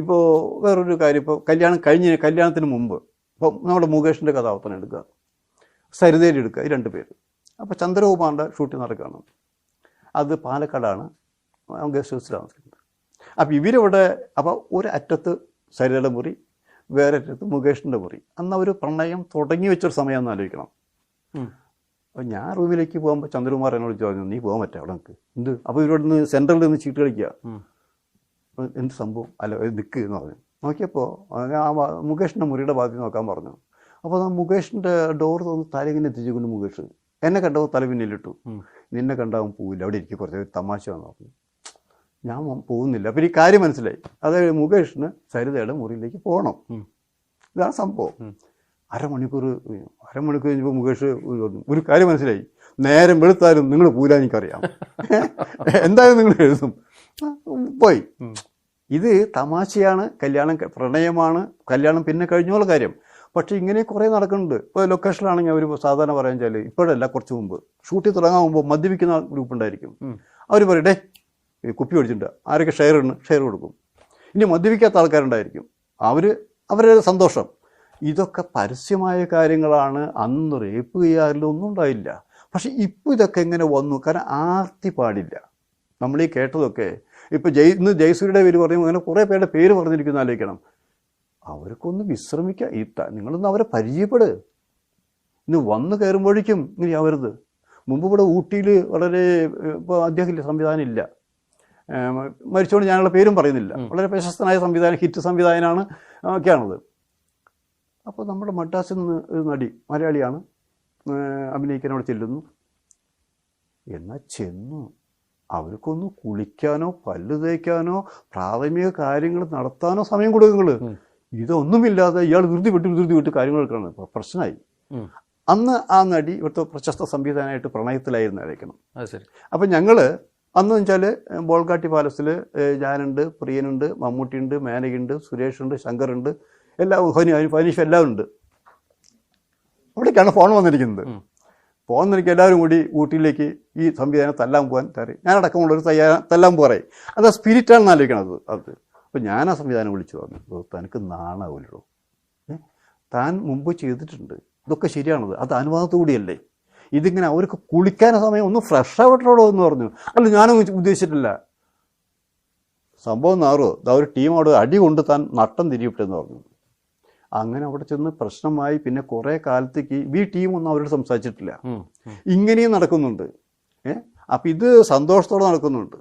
ഇപ്പോൾ വേറൊരു കാര്യം ഇപ്പോൾ കല്യാണം കഴിഞ്ഞ് കല്യാണത്തിന് മുമ്പ് ഇപ്പോൾ നമ്മുടെ മുകേഷിന്റെ കഥാപാത്രം എടുക്കുക. സരിതയിൽ എടുക്കുക ഈ രണ്ട് പേര്. അപ്പോൾ ചന്ദ്രകുമാറിന്റെ ഷൂട്ടിംഗ് നടക്കുകയാണ്. അത് പാലക്കാടാണ് ഗസ്റ്റ് ഹൗസിൽ താമസിക്കുന്നത് അപ്പോൾ ഇവരിവിടെ അപ്പോൾ ഒരു അറ്റത്ത് സരിതയുടെ മുറി വേറെ അറ്റത്ത് മുകേഷിന്റെ മുറി. അന്ന് അവർ പ്രണയം തുടങ്ങി വെച്ചൊരു സമയമെന്ന് ആലോചിക്കണം. അപ്പോൾ ഞാൻ റൂമിലേക്ക് പോകുമ്പോൾ ചന്ദ്രകുമാർ എന്നോട് ചോദിച്ചു നീ പോകാൻ പറ്റാം അവിടെ നിൽക്ക് എന്ത്? അപ്പോൾ ഇവരോട് നിന്ന് സെൻട്രലിൽ നിന്ന് ചീട്ട് കളിക്കുക. എന്ത് സംഭവം? അല്ല നിൽക്ക് എന്ന് പറഞ്ഞു. നോക്കിയപ്പോൾ ആ മുകേഷിന്റെ മുറിയുടെ ഭാഗത്ത് നോക്കാൻ പറഞ്ഞു. അപ്പോൾ ആ മുകേഷിന്റെ ഡോർ തോന്നി തല ഇങ്ങനെ എത്തിച്ചുകൊണ്ട് മുകേഷ് എന്നെ കണ്ടപ്പോൾ തല പിന്നിലിട്ടു. നിന്നെ കണ്ടാവും പോവില്ല. അവിടെ ഇരിക്കും കുറച്ച് തമാശ പറഞ്ഞു. ഞാൻ പോകുന്നില്ല. അപ്പം ഈ കാര്യം മനസ്സിലായി. അതായത് മുകേഷിന് സരിതയുടെ മുറിയിലേക്ക് പോകണം. ഇതാണ് സംഭവം. അരമണിക്കൂർ അരമണിക്കൂർ കഴിഞ്ഞപ്പോൾ മുകേഷ്. ഒരു കാര്യം മനസ്സിലായി. നേരം വെളുത്താലും നിങ്ങൾ പോരാ എനിക്കറിയാം. എന്തായാലും നിങ്ങൾ എഴുതും. പോയി. ഇത് തമാശയാണ് കല്യാണം പ്രണയമാണ് കല്യാണം പിന്നെ കഴിഞ്ഞോള കാര്യം. പക്ഷേ ഇങ്ങനെ കുറേ നടക്കുന്നുണ്ട്. ഇപ്പോൾ ലൊക്കേഷനിലാണെങ്കിൽ അവർ സാധാരണ പറയാൻ വെച്ചാൽ ഇപ്പോഴല്ല കുറച്ച് മുമ്പ്. ഷൂട്ടിൽ തുടങ്ങാൻ മുമ്പ് മദ്യപിക്കുന്ന ഗ്രൂപ്പ് ഉണ്ടായിരിക്കും. അവർ പറയും ഡേ ഈ കുപ്പി ഒടിച്ചിട്ടുണ്ട്. ആരൊക്കെ ഷെയർ ഉണ്ട് ഷെയർ കൊടുക്കും. ഇനി മദ്യപിക്കാത്ത ആൾക്കാരുണ്ടായിരിക്കും. അവർ അവരുടെ സന്തോഷം. ഇതൊക്കെ പരസ്യമായ കാര്യങ്ങളാണ്. അന്ന് റേപ്പ് ചെയ്യാറില്ല ഒന്നും ഉണ്ടായില്ല. പക്ഷെ ഇപ്പോൾ ഇതൊക്കെ എങ്ങനെ വന്നു. കാരണം ആർത്തി പാടില്ല. നമ്മൾ ഈ കേട്ടതൊക്കെ. ഇപ്പൊ ജയ് ഇന്ന് ജയസൂര്യയുടെ പേര് പറയും അങ്ങനെ കുറേ പേരുടെ പേര് പറഞ്ഞിരിക്കുന്ന ആലോചിക്കണം. അവർക്കൊന്ന് വിശ്രമിക്കാം. ഈ നിങ്ങളൊന്ന് അവരെ പരിചയപ്പെട്. ഇന്ന് വന്ന് കയറുമ്പോഴേക്കും ഇങ്ങനെ ആവരുത്. മുമ്പ് ഇവിടെ ഊട്ടിയിൽ വളരെ ഇപ്പോൾ അദ്ദേഹത്തിന്റെ സംവിധാനം ഇല്ല മരിച്ചോണ്ട് മരിച്ചുകൊണ്ട് ഞാനുള്ള പേരും പറയുന്നില്ല. വളരെ പ്രശസ്തനായ സംവിധാനം ഹിറ്റ് സംവിധായകനാണ് ഒക്കെയാണത്. അപ്പോൾ നമ്മുടെ മദ്രാസിൽ നിന്ന് ഒരു നടി മലയാളിയാണ് അഭിനയിക്കാൻ അവിടെ ചെല്ലുന്നു. എന്നാൽ ചെന്നു. അവർക്കൊന്ന് കുളിക്കാനോ പല്ല് തേക്കാനോ പ്രാഥമിക കാര്യങ്ങൾ നടത്താനോ സമയം കൊടുക്കുക ഉം. ഇതൊന്നുമില്ലാതെ ഇയാൾ ധൃതി വിട്ട് ധൃതി വിട്ട് കാര്യങ്ങൾ എടുക്കണം. പ്രശ്നമായി അന്ന് ആ നടി ഇവിടുത്തെ പ്രശസ്ത സംവിധാനമായിട്ട് പ്രണയത്തിലായിരുന്നായിരിക്കണം അത് ശരി. അപ്പം ഞങ്ങൾ അന്ന് വെച്ചാൽ ബോൾഗാട്ടി പാലസിൽ ഞാനുണ്ട് പ്രിയനുണ്ട് മമ്മൂട്ടിയുണ്ട് മേനകയുണ്ട് സുരേഷുണ്ട് ശങ്കറുണ്ട് എല്ലാ ഹനി ഫനീഷ് എല്ലാവരും ഉണ്ട് അവിടേക്കാണ് ഫോൺ വന്നിരിക്കുന്നത്. ഫോൺ എല്ലാവരും കൂടി ഊട്ടിയിലേക്ക് ഈ സംവിധാനം തല്ലാൻ പോകാൻ തറി ഞാനടക്കമുള്ളൊരു തയ്യാ തല്ലാൻ പോറേ അത് ആ സ്പിരിറ്റാണെന്ന് ആലോചിക്കണത്. അത്. അപ്പോൾ ഞാൻ ആ സംവിധാനം വിളിച്ചു പറഞ്ഞു. "ഓ, തനിക്ക് നാണാവില്ലോ താൻ മുമ്പ് ചെയ്തിട്ടുണ്ട്. ഇതൊക്കെ ശരിയാണത്. അത് അനുവാദത്തോടെയല്ലേ. ഇതിങ്ങനെ അവർക്ക് കുളിക്കാൻ സമയം ഒന്ന് ഫ്രഷ് ആവട്ടോടോ എന്ന് പറഞ്ഞു. അല്ല ഞാനും ഉദ്ദേശിച്ചിട്ടില്ല. സംഭവം നാറോ ഒരു ടീമോട് അടി കൊണ്ട് താൻ നട്ടം തിരിയപ്പെട്ടെന്ന് പറഞ്ഞു. അങ്ങനെ അവിടെ ചെന്ന് പ്രശ്നമായി. പിന്നെ കുറെ കാലത്തേക്ക് ഈ ടീമൊന്നും അവരോട് സംസാരിച്ചിട്ടില്ല. ഇങ്ങനെയും നടക്കുന്നുണ്ട്. ഏഹ് അപ്പം ഇത് സന്തോഷത്തോടെ നടക്കുന്നുണ്ട്.